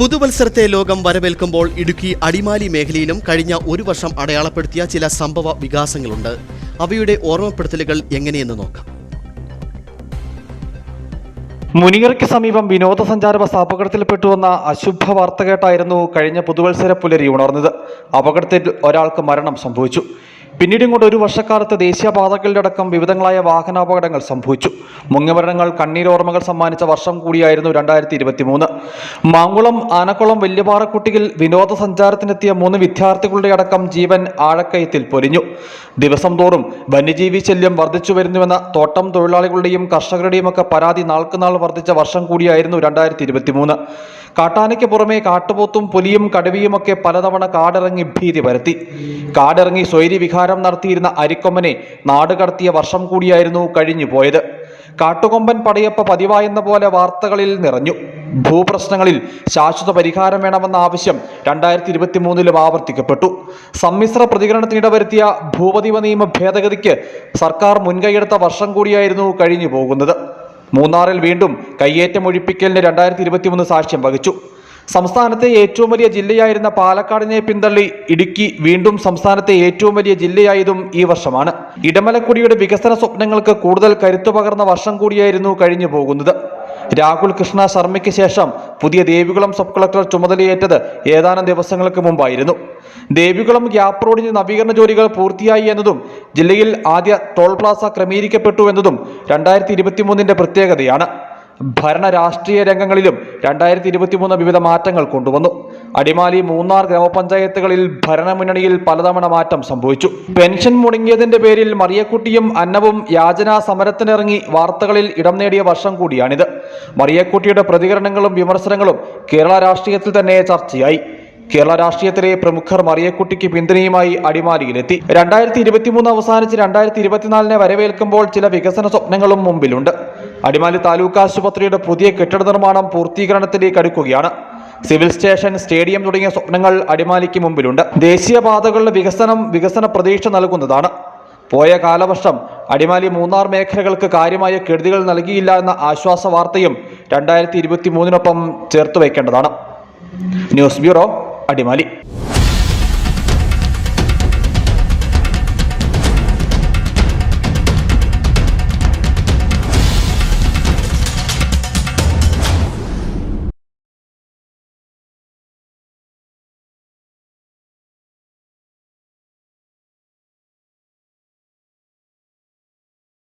പുതുവത്സരത്തെ ലോകം വരവേൽക്കുമ്പോൾ ഇടുക്കി അടിമാലി മേഖലയിലും കഴിഞ്ഞ ഒരു വർഷം അടയാളപ്പെടുത്തിയ ചില സംഭവ വികാസങ്ങളുണ്ട്. അവയുടെ ഓർമ്മപ്പെടുത്തലുകൾ എങ്ങനെയെന്ന് നോക്കാം. മുനിയറയ്ക്ക് സമീപം വിനോദസഞ്ചാര ബസ് അപകടത്തിൽപ്പെട്ടുവെന്ന അശുഭ വാർത്ത കേട്ടായിരുന്നു കഴിഞ്ഞ പുതുവത്സര പുലരി ഉണർന്നത്. അപകടത്തിൽ ഒരാൾക്ക് മരണം സംഭവിച്ചു. പിന്നീട് ഇങ്ങോട്ട് ഒരു വർഷക്കാലത്ത് ദേശീയപാതകളുടെ അടക്കം വിവിധങ്ങളായ വാഹനാപകടങ്ങൾ സംഭവിച്ചു. മുങ്ങിമരണങ്ങൾ കണ്ണീരോർമ്മകൾ സമ്മാനിച്ച വർഷം കൂടിയായിരുന്നു രണ്ടായിരത്തി ഇരുപത്തി മൂന്ന് മാങ്കുളം ആനക്കുളം വല്യപാറക്കുട്ടിയിൽ വിനോദസഞ്ചാരത്തിനെത്തിയ മൂന്ന് വിദ്യാർത്ഥികളുടെ അടക്കം ജീവൻ ആഴക്കയത്തിൽ പൊലിഞ്ഞു. ദിവസം തോറും വന്യജീവി ശല്യം വർദ്ധിച്ചു വരുന്നുവെന്ന തോട്ടം തൊഴിലാളികളുടെയും കർഷകരുടെയും ഒക്കെ പരാതി നാൾക്കുനാൾ വർദ്ധിച്ച വർഷം കൂടിയായിരുന്നു രണ്ടായിരത്തി ഇരുപത്തി മൂന്ന് കാട്ടാനയ്ക്ക് പുറമെ കാട്ടുപോത്തും പുലിയും കടുവിയുമൊക്കെ പലതവണ കാടിറങ്ങി ഭീതി പരത്തി കാടിറങ്ങി സ്വൈരി നടത്തിയിരുന്ന അരിക്കൊമ്പനെ നാടുകടത്തിയ വർഷം കൂടിയായിരുന്നു കഴിഞ്ഞു പോയത് കാട്ടുകൊമ്പൻ പടയപ്പ പതിവായെന്ന പോലെ വാർത്തകളിൽ നിറഞ്ഞു. ഭൂപ്രശ്നങ്ങളിൽ ശാശ്വത പരിഹാരം വേണമെന്ന ആവശ്യം രണ്ടായിരത്തി ഇരുപത്തി മൂന്നിലും ആവർത്തിക്കപ്പെട്ടു. സമ്മിശ്ര പ്രതികരണത്തിനിട വരുത്തിയ ഭൂപതിവ നിയമ ഭേദഗതിക്ക് സർക്കാർ മുൻകൈയെടുത്ത വർഷം കൂടിയായിരുന്നു കഴിഞ്ഞു പോകുന്നത് മൂന്നാറിൽ വീണ്ടും കയ്യേറ്റം ഒഴിപ്പിക്കലിന് രണ്ടായിരത്തി ഇരുപത്തിമൂന്ന് സാക്ഷ്യം വഹിച്ചു. സംസ്ഥാനത്തെ ഏറ്റവും വലിയ ജില്ലയായിരുന്ന പാലക്കാടിനെ പിന്തള്ളി ഇടുക്കി വീണ്ടും സംസ്ഥാനത്തെ ഏറ്റവും വലിയ ജില്ലയായതും ഈ വർഷമാണ്. ഇടമലക്കുടിയുടെ വികസന സ്വപ്നങ്ങൾക്ക് കൂടുതൽ കരുത്തു പകർന്ന വർഷം കൂടിയായിരുന്നു കഴിഞ്ഞു പോകുന്നത്. രാഹുൽ കൃഷ്ണ ശർമ്മയ്ക്ക് ശേഷം പുതിയ ദേവികുളം സബ് കളക്ടർ ചുമതലയേറ്റത് ഏതാനും ദിവസങ്ങൾക്ക് മുമ്പായിരുന്നു. ദേവികുളം ഗ്യാപ്പ് റോഡിന് നവീകരണ ജോലികൾ പൂർത്തിയായി എന്നതും ജില്ലയിൽ ആദ്യ ടോൾ പ്ലാസ ക്രമീകരിക്കപ്പെട്ടു എന്നതും രണ്ടായിരത്തി ഇരുപത്തിമൂന്നിന്റെ പ്രത്യേകതയാണ്. ഭരണ രാഷ്ട്രീയ രംഗങ്ങളിലും രണ്ടായിരത്തി ഇരുപത്തിമൂന്ന് വിവിധ മാറ്റങ്ങൾ കൊണ്ടുവന്നു. അടിമാലി മൂന്നാർ ഗ്രാമപഞ്ചായത്തുകളിൽ ഭരണമുന്നണിയിൽ പലതവണ മാറ്റം സംഭവിച്ചു. പെൻഷൻ മുടങ്ങിയതിന്റെ പേരിൽ മറിയക്കുട്ടിയും അന്നവും യാചനാ സമരത്തിനിറങ്ങി വാർത്തകളിൽ ഇടം നേടിയ വർഷം കൂടിയാണിത്. മറിയക്കുട്ടിയുടെ പ്രതികരണങ്ങളും വിമർശനങ്ങളും കേരള രാഷ്ട്രീയത്തിൽ തന്നെ ചർച്ചയായി. കേരള രാഷ്ട്രീയത്തിലെ പ്രമുഖർ മറിയക്കുട്ടിക്ക് പിന്തുണയുമായി അടിമാലിയിലെത്തി. രണ്ടായിരത്തി ഇരുപത്തിമൂന്ന് അവസാനിച്ച് രണ്ടായിരത്തി ഇരുപത്തിനാലിനെ വരവേൽക്കുമ്പോൾ ചില വികസന സ്വപ്നങ്ങളും മുമ്പിലുണ്ട്. അടിമാലി താലൂക്ക് ആശുപത്രിയുടെ പുതിയ കെട്ടിട നിർമ്മാണം പൂർത്തീകരണത്തിലേക്ക് അടുക്കുകയാണ്. സിവിൽ സ്റ്റേഷൻ സ്റ്റേഡിയം തുടങ്ങിയ സ്വപ്നങ്ങൾ അടിമാലിക്ക് മുമ്പിലുണ്ട്. ദേശീയപാതകളുടെ വികസനം വികസന പ്രതീക്ഷ നൽകുന്നതാണ്. പോയ കാലവർഷം അടിമാലി മൂന്നാർ മേഖലകൾക്ക് കാര്യമായ കെടുതികൾ നൽകിയില്ല എന്ന ആശ്വാസ വാർത്തയും രണ്ടായിരത്തി ഇരുപത്തി മൂന്നിനൊപ്പം ചേർത്ത് വയ്ക്കേണ്ടതാണ്. News bureau Adimali.